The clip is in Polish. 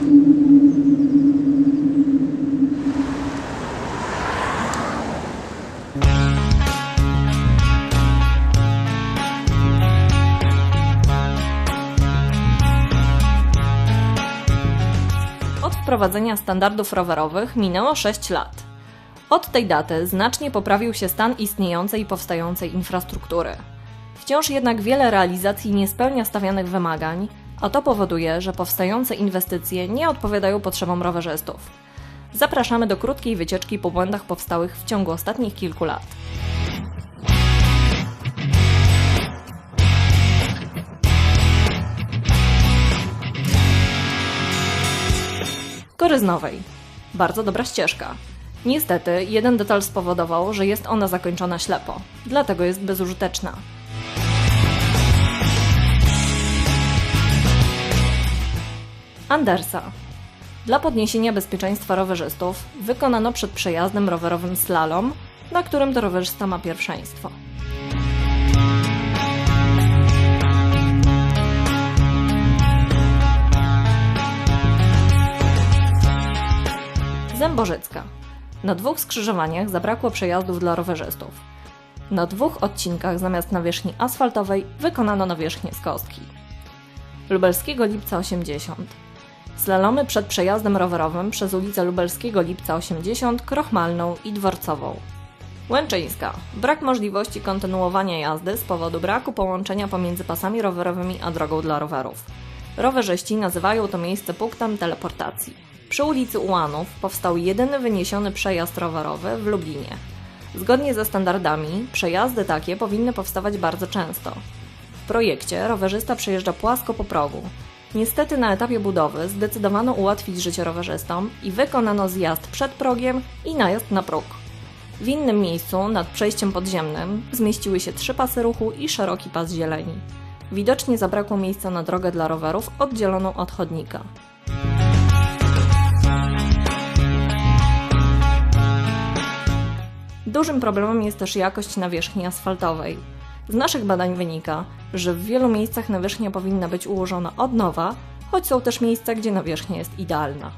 Od wprowadzenia standardów rowerowych minęło 6 lat. Od tej daty znacznie poprawił się stan istniejącej i powstającej infrastruktury. Wciąż jednak wiele realizacji nie spełnia stawianych wymagań, a to powoduje, że powstające inwestycje nie odpowiadają potrzebom rowerzystów. Zapraszamy do krótkiej wycieczki po błędach powstałych w ciągu ostatnich kilku lat. Koryznowej. Bardzo dobra ścieżka. Niestety, jeden detal spowodował, że jest ona zakończona ślepo, dlatego jest bezużyteczna. Andersa. Dla podniesienia bezpieczeństwa rowerzystów wykonano przed przejazdem rowerowym slalom, na którym to rowerzysta ma pierwszeństwo. Zębożycka. Na dwóch skrzyżowaniach zabrakło przejazdów dla rowerzystów. Na dwóch odcinkach zamiast nawierzchni asfaltowej wykonano nawierzchnię z kostki. Lubelskiego Lipca 80. Slalomy przed przejazdem rowerowym przez ulicę Lubelskiego Lipca 80, Krochmalną i Dworcową. Łęczyńska. Brak możliwości kontynuowania jazdy z powodu braku połączenia pomiędzy pasami rowerowymi a drogą dla rowerów. Rowerzyści nazywają to miejsce punktem teleportacji. Przy ulicy Ułanów powstał jedyny wyniesiony przejazd rowerowy w Lublinie. Zgodnie ze standardami, przejazdy takie powinny powstawać bardzo często. W projekcie rowerzysta przejeżdża płasko po progu. Niestety na etapie budowy zdecydowano ułatwić życie rowerzystom i wykonano zjazd przed progiem i najazd na próg. W innym miejscu, nad przejściem podziemnym, zmieściły się trzy pasy ruchu i szeroki pas zieleni. Widocznie zabrakło miejsca na drogę dla rowerów oddzieloną od chodnika. Dużym problemem jest też jakość nawierzchni asfaltowej. Z naszych badań wynika, że w wielu miejscach nawierzchnia powinna być ułożona od nowa, choć są też miejsca, gdzie nawierzchnia jest idealna.